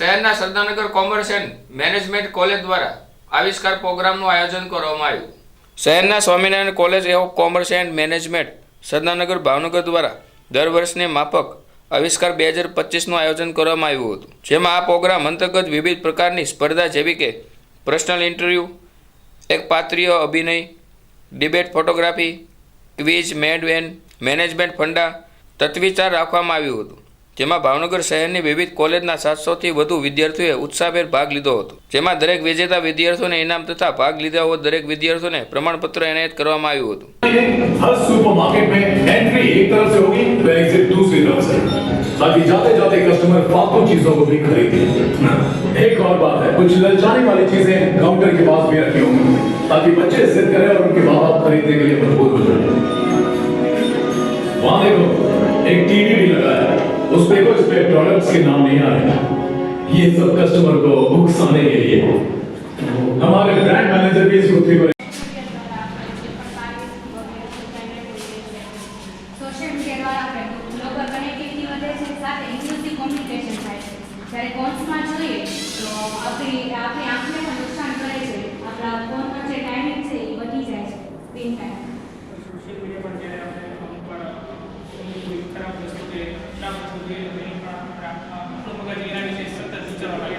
શહેરના Sardarnagar commerce and management college દ્વારા આવિષ્કાર પ્રોગ્રામનું આયોજન કરવામાં આવ્યું. શહેરના Swaminarayan college of commerce and management Sardarnagar Bhavnagar દ્વારા દર વર્ષને માફક આવિષ્કાર બે હજાર પચીસનું આયોજન કરવામાં આવ્યું હતું. જેમાં આ પ્રોગ્રામ અંતર્ગત વિવિધ પ્રકારની સ્પર્ધા જેવી કે પર્સનલ ઇન્ટરવ્યૂ, એક પાત્રીય અભિનય, ડિબેટ ફોટોગ્રાફી, ક્વિઝ, મેડ વેન, મેનેજમેન્ટ ફંડા તત્વિચાર રાખવામાં આવ્યું હતું. જેમાં ભાવનગર શહેરની વિવિધ કોલેજના સાતસોથી વધુ વિદ્યાર્થીઓએ ઉત્સાહભેર ભાગ લીધો હતો જેમાં દરેક વિજેતા વિદ્યાર્થીઓને ઇનામ તથા ભાગ લીધા હોવા દરેક વિદ્યાર્થીઓને પ્રમાણપત્ર એનાયત કરવામાં આવ્યું હતું हर सुपरमार्केट में एंट्री एक तरफ से होगी तो एग्जिट दूसरी तरफ से ताकि जाते जाते कस्टमर फालतू चीजों को भी खरीदे एक और बात है कुछ ललचाने वाली चीजें काउंटर के पास भी रखी होंगी ताकि बच्चे जिद करें और उनके माँ बाप खरीदने के लिए मजबूर हो जाए वहां देखो एक टीवी भी लगा है उस पे देखो इस पे प्रोडक्ट्स के नाम नहीं आ रहे ये सब कस्टमर को उकसाने के लिए हमारे ब्रांड मैनेजर भी इस गुत्थी को સોશિયલ મીડિયા દ્વારા આપણે ગ્લોબલ કનેક્ટિવિટી વધે છે સાથે ઇન્ક્લુઝિવ કોમ્યુનિકેશન થાય છે જ્યારે કોન્સમાં જોઈએ તો આપણી આપણી આંખને અમુક ખરાબ વસ્તુ કે એટલા વસ્તુ જોઈએ એની પણ આપણા મગજ એના વિશે સતત વિચારવા લાગે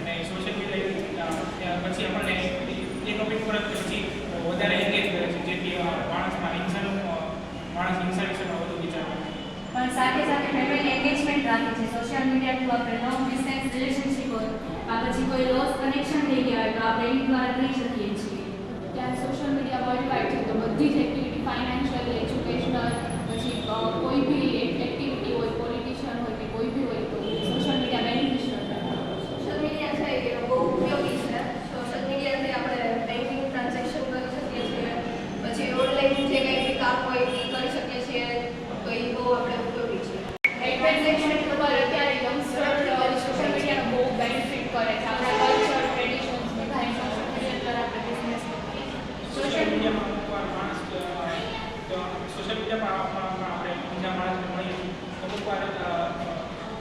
અને સોશિયલ મીડિયા પછી આપણને એ ટોપિક પર પછી વધારે એન્ગેજ કરે છે. જેથી માણસમાં હિંસાનું માણસ હિંસા વિશેમાં વધુ વિચારવા પણ સાથે સાથે ફેમિલી એન્ગેજમેન્ટ રાખે છે. સોશિયલ મીડિયા થ્રુ આપણે લોંગ ડિસ્ટન્સ રિલેશનશિપ આ પછી કોઈ લોસ કનેક્શન થઈ ગયા હોય તો આપણે એની દ્વારા કરી શકીએ છીએ. ત્યારે સોશિયલ મીડિયા વર્લ્ડ વાઇડ છે તો બધી જ એક્ટિવિટી ફાઇનાન્શિયલ એજ્યુકેશનલ પછી અ, કોઈ બી એક્ટિવિટી હોય પોલિટિશિયન હોય કે કોઈ બી હોય તો social media beneficial social media છે એ બહુ ઉપયોગી છે સોશિયલ મીડિયાથી આપણે બેન્કિંગ ટ્રાન્ઝેક્શન કરી શકીએ છીએ પછી ઓનલાઈન જે કંઈ બી કામ હોય એ કરી શકીએ છીએ તો એ બહુ આપણે ઉપયોગી છે એડવર્ટાઇઝમેન્ટ પર અત્યારે યંગસ્ટર સોશિયલ મીડિયાનો બહુ બેનિફિટ કરે છે આપણા કલ્ચર ટ્રેડિશન્સ બધા સોશિયલ મીડિયા દ્વારા આપણે બિઝનેસ સોશિયલ મીડિયામાં અમુક વાર માણસ સોશિયલ પણ આપણે બીજા માણસને મળીએ છીએ. અમુક વાર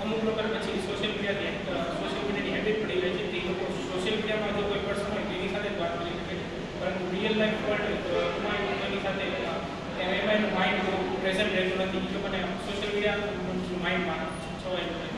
અમુક લોકો પછી સોશિયલ મીડિયાથી સોશિયલ મીડિયાની હેબિટ પડી ગઈ છે તે લોકો સોશિયલ મીડિયામાં જો કોઈ પર્સન હોય, તેની સાથે વાત કરી શકે છે. પરંતુ રિયલ લાઈફ વર્લ્ડ તેની સાથે એમાં એનું માઇન્ડ પ્રેઝન્ટ રહેતું નથી. એ લોકોને સોશિયલ મીડિયા માઇન્ડમાં છવાયેલું રહે